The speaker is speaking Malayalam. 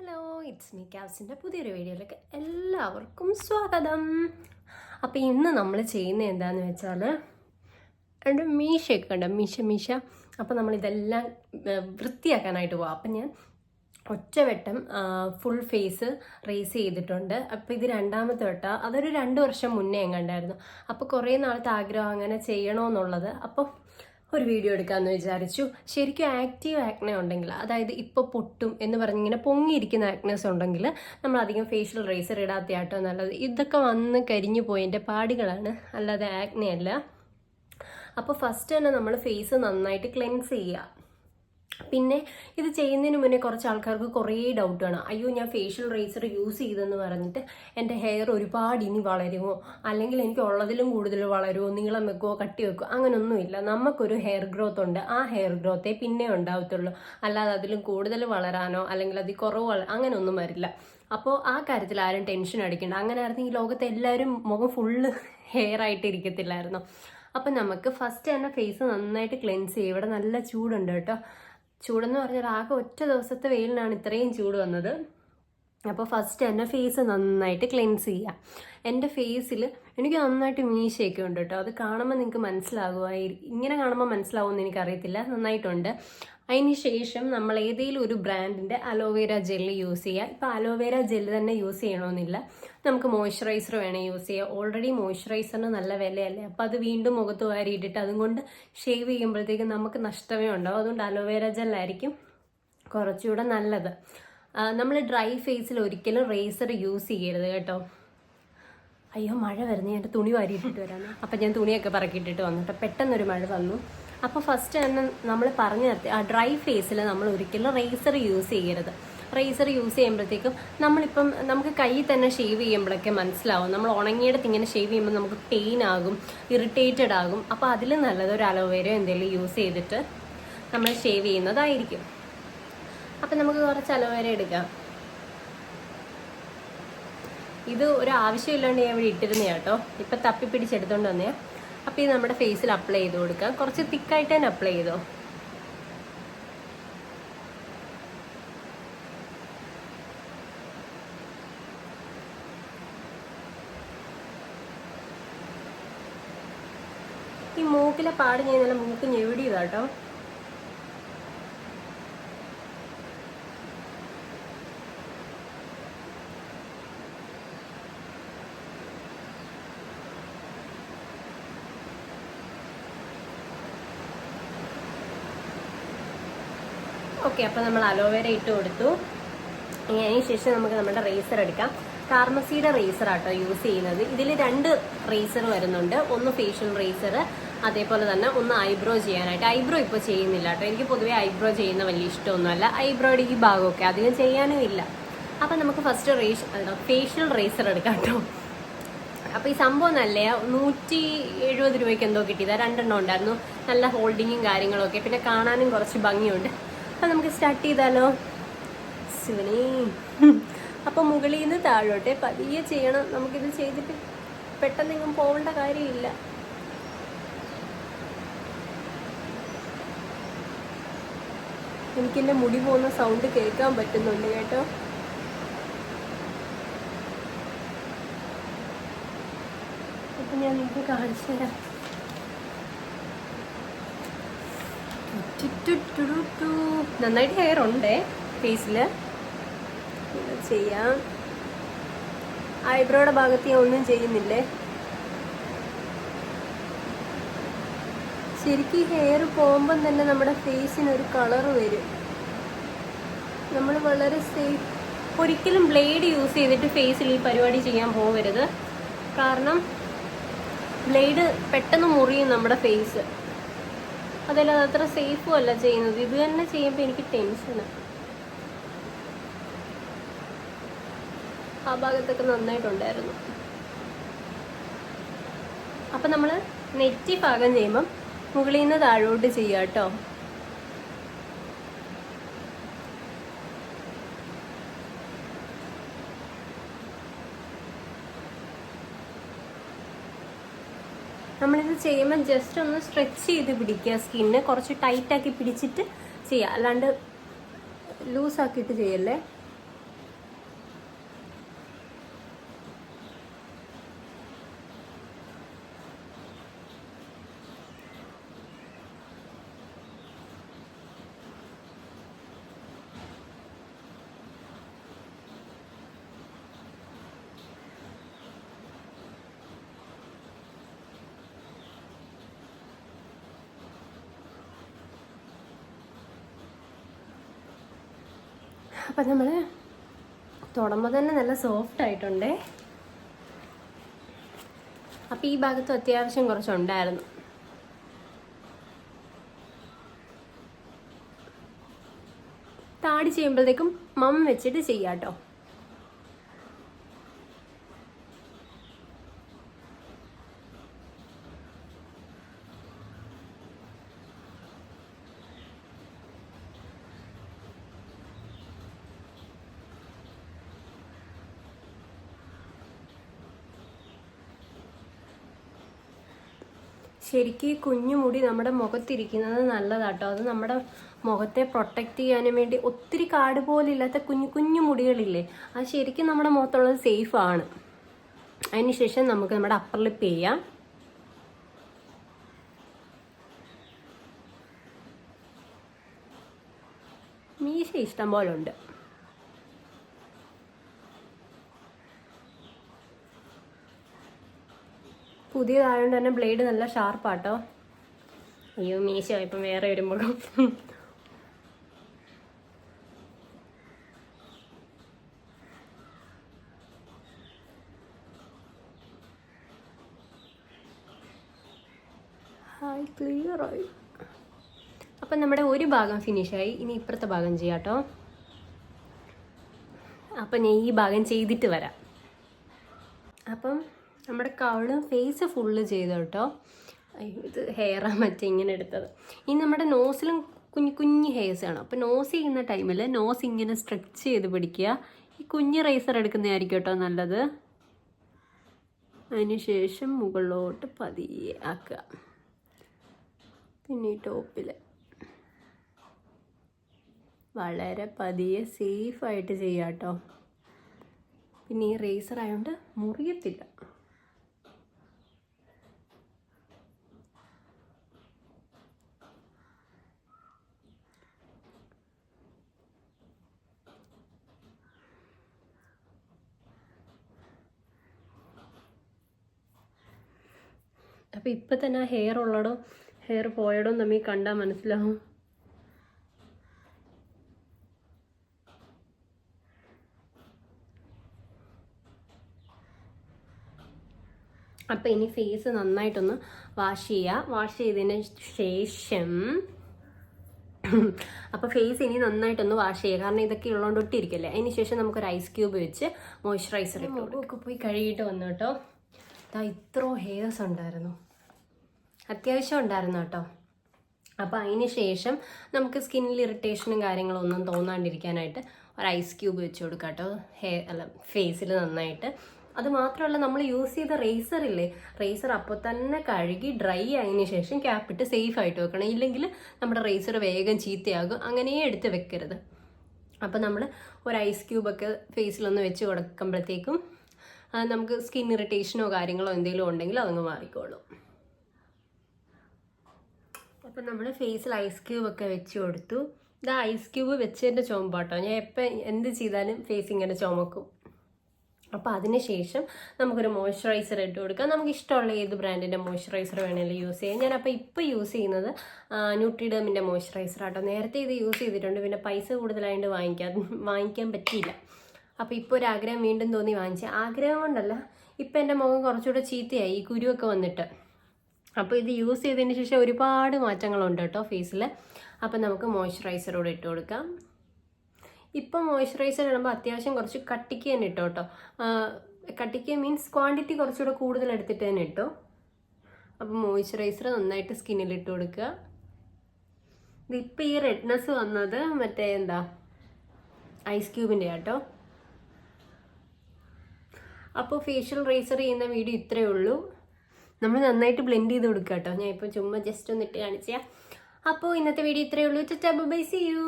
ഹലോ ഇറ്റ്സ് മീ ക്യാബ്സിന്റെ പുതിയൊരു വീഡിയോയിലേക്ക് എല്ലാവർക്കും സ്വാഗതം. അപ്പോൾ ഇന്ന് നമ്മൾ ചെയ്യുന്നത് എന്താണെന്ന് വെച്ചാൽ രണ്ട് മീശയൊക്കെ കണ്ട? മീശ മീശ. അപ്പോൾ നമ്മളിതെല്ലാം വൃത്തിയാക്കാനായിട്ട് പോവാം. അപ്പം ഞാൻ ഒറ്റവട്ടം ഫുൾ ഫേസ് റേസ് ചെയ്തിട്ടുണ്ട്. അപ്പോൾ ഇത് രണ്ടാമത്തെ വട്ടം. അതൊരു രണ്ട് വർഷം മുന്നേ എങ്ങാണ്ടായിരുന്നു അപ്പോൾ കുറേ നാളത്തെ ആഗ്രഹം അങ്ങനെ ചെയ്യണമെന്നുള്ളത് അപ്പോൾ ഒരു വീഡിയോ എടുക്കാമെന്ന് വിചാരിച്ചു. ശരിക്കും ആക്റ്റീവ് ആക്നെ ഉണ്ടെങ്കിൽ അതായത് ഇപ്പോൾ പൊട്ടും എന്ന് പറഞ്ഞിങ്ങനെ പൊങ്ങിയിരിക്കുന്ന ആക്നെസ് ഉണ്ടെങ്കിൽ നമ്മൾ അധികം ഫേഷ്യൽ റേസർ ഇടാത്തയാട്ടോ നല്ലത്. ഇതൊക്കെ വന്ന് കരിഞ്ഞു പോയതിന്റെ പാടുകളാണ്. അല്ലാതെ ആക്നെ അല്ല. അപ്പോൾ ഫസ്റ്റ് തന്നെ നമ്മൾ ഫേസ് നന്നായിട്ട് ക്ലെൻസ് ചെയ്യുക. പിന്നെ ഇത് ചെയ്യുന്നതിന് മുന്നേ കുറച്ച് ആൾക്കാർക്ക് കുറേ ഡൗട്ടാണ് അയ്യോ ഞാൻ ഫേഷ്യൽ റേസർ യൂസ് ചെയ്തെന്ന് പറഞ്ഞിട്ട് എന്റെ ഹെയർ ഒരുപാട് ഇനി വളരുമോ? അല്ലെങ്കിൽ എനിക്ക് ഉള്ളതിലും കൂടുതൽ വളരുമോ? നീളം വെക്കുമോ കട്ടി വെക്കുമോ അങ്ങനൊന്നുമില്ല നമുക്കൊരു ഹെയർ ഗ്രോത്ത് ഉണ്ട്. ആ ഹെയർ ഗ്രോത്തേ പിന്നെ ഉണ്ടാവത്തുള്ളൂ. അല്ലാതെ അതിലും കൂടുതൽ വളരാനോ അല്ലെങ്കിൽ അതിൽ കുറവ് വള അങ്ങനെയൊന്നും വരില്ല. അപ്പോൾ ആ കാര്യത്തിൽ ആരും ടെൻഷൻ അടിക്കണ്ട. അങ്ങനെ ആയിരുന്നു ഈ ലോകത്ത് എല്ലാവരും മുഖം ഫുള്ള് ഹെയർ ആയിട്ട് ഇരിക്കത്തില്ലായിരുന്നു? അപ്പം നമുക്ക് ഫസ്റ്റ് തന്നെ ഫേസ് നന്നായിട്ട് ക്ലെൻസ് ചെയ്യും ഇവിടെ നല്ല ചൂടുണ്ട് കേട്ടോ. ചൂടെന്ന് പറഞ്ഞാൽ ആകെ ഒറ്റ ദിവസത്തെ വെയിലിനാണ് ഇത്രയും ചൂട് വന്നത്. അപ്പോൾ ഫസ്റ്റ് എന്റെ ഫേസ് നന്നായിട്ട് ക്ലെൻസ് ചെയ്യുക എന്റെ ഫേസിൽ എനിക്ക് നന്നായിട്ട് മീശയൊക്കെ ഉണ്ട് കേട്ടോ. അത് കാണുമ്പോൾ നിങ്ങൾക്ക് മനസ്സിലാകുമായി ഇങ്ങനെ കാണുമ്പോൾ മനസ്സിലാവുമെന്ന് എനിക്കറിയത്തില്ല. നന്നായിട്ടുണ്ട്. അതിന് ശേഷം നമ്മൾ ഏതെങ്കിലും ഒരു ബ്രാൻഡിന്റെ അലോവേര ജെല്ല് യൂസ് ചെയ്യുക. ഇപ്പോൾ അലോവേര ജെല്ല് തന്നെ യൂസ് ചെയ്യണമെന്നില്ല. നമുക്ക് മോയ്സ്ചറൈസർ വേണേൽ യൂസ് ചെയ്യുക ഓൾറെഡി മോയ്സ്ചറൈസറിന് നല്ല വിലയല്ലേ? അപ്പോൾ അത് വീണ്ടും മുഖത്ത് വാരിയിട്ടിട്ട് അതും കൊണ്ട് ഷേവ് ചെയ്യുമ്പോഴത്തേക്കും നമുക്ക് നഷ്ടമേ ഉണ്ടാവും. അതുകൊണ്ട് അലോവേര ജെല്ലായിരിക്കും കുറച്ചുകൂടെ നല്ലത്. നമ്മൾ ഡ്രൈ ഫേസിൽ ഒരിക്കലും റേസർ യൂസ് ചെയ്യരുത് കേട്ടോ. അയ്യോ മഴ വരുന്നു. എന്റെ തുണി വാരിയിട്ടിട്ട് വരാം. അപ്പം ഞാൻ തുണിയൊക്കെ പറക്കിയിട്ടിട്ട് വന്നിട്ട് പെട്ടെന്നൊരു മഴ വന്നു. അപ്പോൾ ഫസ്റ്റ് തന്നെ നമ്മൾ പറഞ്ഞു നിർത്തി. ആ ഡ്രൈ ഫേസിൽ നമ്മൾ ഒരിക്കലും റേസർ യൂസ് ചെയ്യരുത്. റേസർ യൂസ് ചെയ്യുമ്പോഴത്തേക്കും നമ്മളിപ്പം നമുക്ക് കൈ തന്നെ ഷേവ് ചെയ്യുമ്പോഴൊക്കെ മനസ്സിലാവും. നമ്മൾ ഉണങ്ങിയിടത്ത് ഇങ്ങനെ ഷേവ് ചെയ്യുമ്പോൾ നമുക്ക് പെയിൻ ആകും ഇറിറ്റേറ്റഡ് ആകും. അപ്പോൾ അതിൽ നല്ലത് ഒരു അലോവേരോ എന്തെങ്കിലും യൂസ് ചെയ്തിട്ട് നമ്മൾ ഷേവ് ചെയ്യുന്നതായിരിക്കും. അപ്പം നമുക്ക് കുറച്ച് അലോവേര എടുക്കാം. ഇത് ഒരു ആവശ്യമില്ലാണ്ട് ഞാൻ ഇവിടെ ഇട്ടിരുന്നേ കേട്ടോ ഇപ്പം തപ്പി പിടിച്ചെടുത്തോണ്ട് വന്നേ അപ്പം ഇത് നമ്മുടെ ഫേസിൽ അപ്ലൈ ചെയ്ത് കൊടുക്കാം കുറച്ച് തിക്കായിട്ട് തന്നെ അപ്ലൈ ചെയ്തോ? ഈ മൂക്കിലെ പാട് നല്ല മൂക്ക് ഞെവിടിയതാ ഓക്കെ അപ്പോൾ നമ്മൾ അലോവേര ഇട്ട് കൊടുത്തു. അതിന് ശേഷം നമുക്ക് നമ്മുടെ റേസർ എടുക്കാം. കാർമസിയുടെ റേസർ ആട്ടോ യൂസ് ചെയ്യുന്നത്. ഇതിൽ രണ്ട് റേസർ വരുന്നുണ്ട്. ഒന്ന് ഫേഷ്യൽ റേസർ അതേപോലെ തന്നെ ഒന്ന് ഐബ്രോ ചെയ്യാനായിട്ട്. ഐബ്രോ ഇപ്പോൾ ചെയ്യുന്നില്ല കേട്ടോ. എനിക്ക് പൊതുവേ ഐബ്രോ ചെയ്യുന്ന വലിയ ഇഷ്ടമൊന്നുമല്ല. ഐബ്രോയുടെ ഈ ഭാഗമൊക്കെ. അധികം ചെയ്യാനും ഇല്ല. അപ്പം നമുക്ക് ഫസ്റ്റ് റേഷ് ഫേഷ്യൽ റേസർ എടുക്കാം കേട്ടോ. അപ്പോൾ ഈ സംഭവം നല്ല നൂറ്റി എഴുപത് രൂപയ്ക്ക് എന്തോ കിട്ടിയതാണ് രണ്ടെണ്ണം ഉണ്ടായിരുന്നു. നല്ല ഹോൾഡിങ്ങും കാര്യങ്ങളൊക്കെ. പിന്നെ കാണാനും കുറച്ച് ഭംഗിയുണ്ട്. അപ്പം നമുക്ക് സ്റ്റാർട്ട് ചെയ്താലോ? ശിവനേ അപ്പോൾ മുകളിൽ നിന്ന് താഴോട്ടെ പതിയെ ചെയ്യണം. നമുക്കിത് ചെയ്തിട്ട് പെട്ടെന്ന് ഇങ്ങും പോകേണ്ട കാര്യമില്ല. എനിക്ക് എനിക്കെന്റെ മുടി പോകുന്ന സൗണ്ട് കേൾക്കാൻ പറ്റുന്നുണ്ട് കേട്ടോ. അപ്പൊ ഞാൻ നിങ്ങൾക്ക് കാണിച്ചു തരാം. നന്നായിട്ട് ഹെയർ ഉണ്ട് ഫേസിൽ ചെയ്യാം. ഐബ്രോയുടെ ഭാഗത്ത് ഞാൻ ഒന്നും ചെയ്യുന്നില്ലേ? ശരിക്കും ഹെയർ പോകുമ്പം തന്നെ നമ്മുടെ ഫേസിന് ഒരു കളർ വരും. നമ്മൾ വളരെ സേഫ് ഒരിക്കലും ബ്ലേഡ് യൂസ് ചെയ്തിട്ട് ഫേസിൽ ഈ പരിപാടി ചെയ്യാൻ പോകരുത്. കാരണം ബ്ലേഡ് പെട്ടെന്ന് മുറിയും നമ്മുടെ ഫേസ് അതല്ല അത് അത്ര സേഫും അല്ല ചെയ്യുന്നത്. ഇത് തന്നെ ചെയ്യുമ്പോൾ എനിക്ക് ടെൻഷനാണ് ആ. ഭാഗത്തൊക്കെ നന്നായിട്ടുണ്ടായിരുന്നു. അപ്പം നമ്മൾ നെറ്റി ഭാഗം ചെയ്യുമ്പം മുകളിൽ നിന്ന് താഴോട്ട് ചെയ്യാം കേട്ടോ. നമ്മളിത് ചെയ്യുമ്പോൾ ജസ്റ്റ് ഒന്ന് സ്ട്രെച്ച് ചെയ്ത് പിടിക്കുക. സ്കിന്ന് കുറച്ച് ടൈറ്റാക്കി പിടിച്ചിട്ട് ചെയ്യുക അല്ലാണ്ട് ലൂസാക്കിയിട്ട് ചെയ്യല്ലേ? അപ്പം നമ്മൾ തുടങ്ങുമ്പോൾ തന്നെ നല്ല സോഫ്റ്റ് ആയിട്ടുണ്ടേ. അപ്പം ഈ ഭാഗത്തും അത്യാവശ്യം കുറച്ചുണ്ടായിരുന്നു. താടി ചെയ്യുമ്പോഴത്തേക്കും മം വെച്ചിട്ട് ചെയ്യാട്ടോ. ശരിക്കും ഈ കുഞ്ഞു മുടി നമ്മുടെ മുഖത്തിരിക്കുന്നത് നല്ലതാട്ടോ. അത് നമ്മുടെ മുഖത്തെ പ്രൊട്ടക്റ്റ് ചെയ്യാനും വേണ്ടി ഒത്തിരി കാട് പോലില്ലാത്ത കുഞ്ഞു കുഞ്ഞു മുടികളില്ലേ? അത് ശരിക്കും നമ്മുടെ മുഖത്തുള്ളത് സേഫ് ആണ്. അതിനുശേഷം നമുക്ക് നമ്മുടെ അപ്പർ ലിപ്പ് ചെയ്യാം. മീശ ഇഷ്ടം പോലെ ഉണ്ട് പുതിയതായതുകൊണ്ട് തന്നെ ബ്ലേഡ് നല്ല ഷാർപ്പാട്ടോ. അയ്യോ മീശ ഇപ്പം വേറെ വരുമ്പോഴും ഹായ് ക്ലിയർ ആയി. അപ്പം നമ്മുടെ ഒരു ഭാഗം ഫിനിഷായി. ഇനി ഇപ്പുറത്തെ ഭാഗം ചെയ്യാട്ടോ. അപ്പം ഞാൻ ഈ ഭാഗം ചെയ്തിട്ട് വരാം. അപ്പം നമ്മുടെ കവളും ഫേസ് ഫുള്ള് ചെയ്തു കേട്ടോ ഇത് ഹെയറാ മറ്റേ ഇങ്ങനെ എടുത്തത്. ഇനി നമ്മുടെ നോസിലും കുഞ്ഞു കുഞ്ഞു ഹെയർസ് ആണ്. അപ്പോൾ നോസ് ചെയ്യുന്ന ടൈമിൽ നോസ് ഇങ്ങനെ സ്ട്രെച്ച് ചെയ്ത് പിടിക്കുക. ഈ കുഞ്ഞ് റേസർ എടുക്കുന്നതായിരിക്കും കേട്ടോ നല്ലത് അതിനുശേഷം മുകളിലോട്ട് പതിയെ ആക്കുക. പിന്നെ ഈ ടോപ്പിൽ വളരെ പതിയെ സേഫായിട്ട് ചെയ്യാം കേട്ടോ പിന്നെ ഈ റേസർ ആയതുകൊണ്ട് മുറിയത്തില്ല. അപ്പോൾ ഇപ്പം തന്നെ ആ ഹെയർ ഉള്ളടോ ഹെയർ പോയടോ തമ്മിൽ കണ്ടാൽ മനസ്സിലാവും. അപ്പോൾ ഇനി ഫേസ് നന്നായിട്ടൊന്ന് വാഷ് ചെയ്യുക വാഷ് ചെയ്തതിന് ശേഷം അപ്പോൾ ഫേസ് ഇനി നന്നായിട്ടൊന്ന് വാഷ് ചെയ്യുക കാരണം ഇതൊക്കെ ഉള്ളതുകൊണ്ട് ഒട്ടിയിരിക്കല്ലേ. അതിന് ശേഷം നമുക്കൊരു ഐസ് ക്യൂബ് വെച്ച് മോയ്സ്ചറൈസർ മുഖമൊക്കെ പോയി കഴുകിയിട്ട് വന്നു കേട്ടോ ഇതാ ഇത്രയും ഹെയർസ് ഉണ്ടായിരുന്നു. അത്യാവശ്യം ഉണ്ടായിരുന്നു കേട്ടോ. അപ്പോൾ അതിന് ശേഷം നമുക്ക് സ്കിന്നിൽ ഇറിറ്റേഷനും കാര്യങ്ങളും ഒന്നും തോന്നാണ്ടിരിക്കാനായിട്ട് ഒരു ഐസ് ക്യൂബ് വെച്ച് കൊടുക്കാം കേട്ടോ. ഹെയർ അല്ല ഫേസിൽ നന്നായിട്ട്. അത് മാത്രമല്ല നമ്മൾ യൂസ് ചെയ്ത റേസർ ഇല്ലേ? റേസർ അപ്പോൾ തന്നെ കഴുകി ഡ്രൈ ആയതിനു ശേഷം ക്യാപ്പിട്ട് സേഫ് ആയിട്ട് വെക്കണം. ഇല്ലെങ്കിൽ നമ്മുടെ റേസർ വേഗം ചീത്തയാകും. അങ്ങനെ എടുത്ത് വെക്കരുത്. അപ്പോൾ നമ്മൾ ഒരു ഐസ് ക്യൂബൊക്കെ ഫേസിലൊന്ന് വെച്ച് കൊടുക്കുമ്പോഴത്തേക്കും നമുക്ക് സ്കിൻ ഇറിറ്റേഷനോ കാര്യങ്ങളോ എന്തെങ്കിലും ഉണ്ടെങ്കിൽ അതങ്ങ് മാറിക്കോളും. അപ്പം നമ്മൾ ഫേസിൽ ഐസ് ക്യൂബ് ഒക്കെ വെച്ച് കൊടുത്തു. ഇത് ഐസ് ക്യൂബ് വെച്ചതിന്റെ ചുമപ്പാട്ടോ ഞാൻ എപ്പോൾ എന്ത് ചെയ്താലും ഫേസ് ഇങ്ങനെ ചുമക്കും. അപ്പോൾ അതിന് ശേഷം നമുക്കൊരു മോയ്സ്ചറൈസർ ഇട്ട് കൊടുക്കാം. നമുക്ക് ഇഷ്ടമുള്ള ഏത് ബ്രാൻഡിന്റെ മോയ്സ്ചറൈസർ വേണമെങ്കിലും യൂസ് ചെയ്യാം. ഞാൻ അപ്പോൾ ഇപ്പോൾ യൂസ് ചെയ്യുന്നത് ന്യൂട്രിഡമിന്റെ മോയ്സ്ചറൈസർ ആട്ടോ. നേരത്തെ ഇത് യൂസ് ചെയ്തിട്ടുണ്ട്. പിന്നെ പൈസ കൂടുതലായതുകൊണ്ട് വാങ്ങിക്കാൻ വാങ്ങിക്കാൻ പറ്റിയില്ല. അപ്പോൾ ഇപ്പോൾ ഒരു ആഗ്രഹം വീണ്ടും തോന്നി വാങ്ങിച്ച. ആഗ്രഹം കൊണ്ടല്ല ഇപ്പം എന്റെ മുഖം കുറച്ചുകൂടെ ചീത്തയായി ഈ കുരുവൊക്കെ വന്നിട്ട്. അപ്പോൾ ഇത് യൂസ് ചെയ്തതിന് ശേഷം ഒരുപാട് മാറ്റങ്ങളുണ്ട് കേട്ടോ ഫേസിൽ അപ്പോൾ നമുക്ക് മോയ്സ്ചറൈസർ കൂടെ ഇട്ട് കൊടുക്കാം. ഇപ്പം മോയ്സ്ചറൈസർ ഇടുമ്പോൾ അത്യാവശ്യം കുറച്ച് കട്ടിക്ക് തന്നെ ഇട്ടോ കേട്ടോ. കട്ടിക്ക് മീൻസ് ക്വാണ്ടിറ്റി കുറച്ചുകൂടെ കൂടുതൽ എടുത്തിട്ട് തന്നെ ഇട്ടോ. അപ്പം മോയ്സ്ചറൈസർ നന്നായിട്ട് സ്കിന്നിൽ ഇട്ട് കൊടുക്കുക. ഇതിപ്പോൾ ഈ റെഡ്നെസ് വന്നത് മറ്റേ എന്താ ഐസ് ക്യൂബിന്റെ കേട്ടോ. അപ്പോൾ ഫേഷ്യൽ റേസർ ചെയ്യുന്ന വീഡിയോ ഇത്രയേ ഉള്ളൂ. നമ്മൾ നന്നായിട്ട് ബ്ലെൻഡ് ചെയ്ത് കൊടുക്കുക കേട്ടോ ഞാൻ ഇപ്പോൾ ചുമ്മാ ജസ്റ്റ് ഒന്നിട്ട് കാണിച്ചാൽ അപ്പോൾ ഇന്നത്തെ വീഡിയോ ഇത്രയേ ഉള്ളൂ. By C U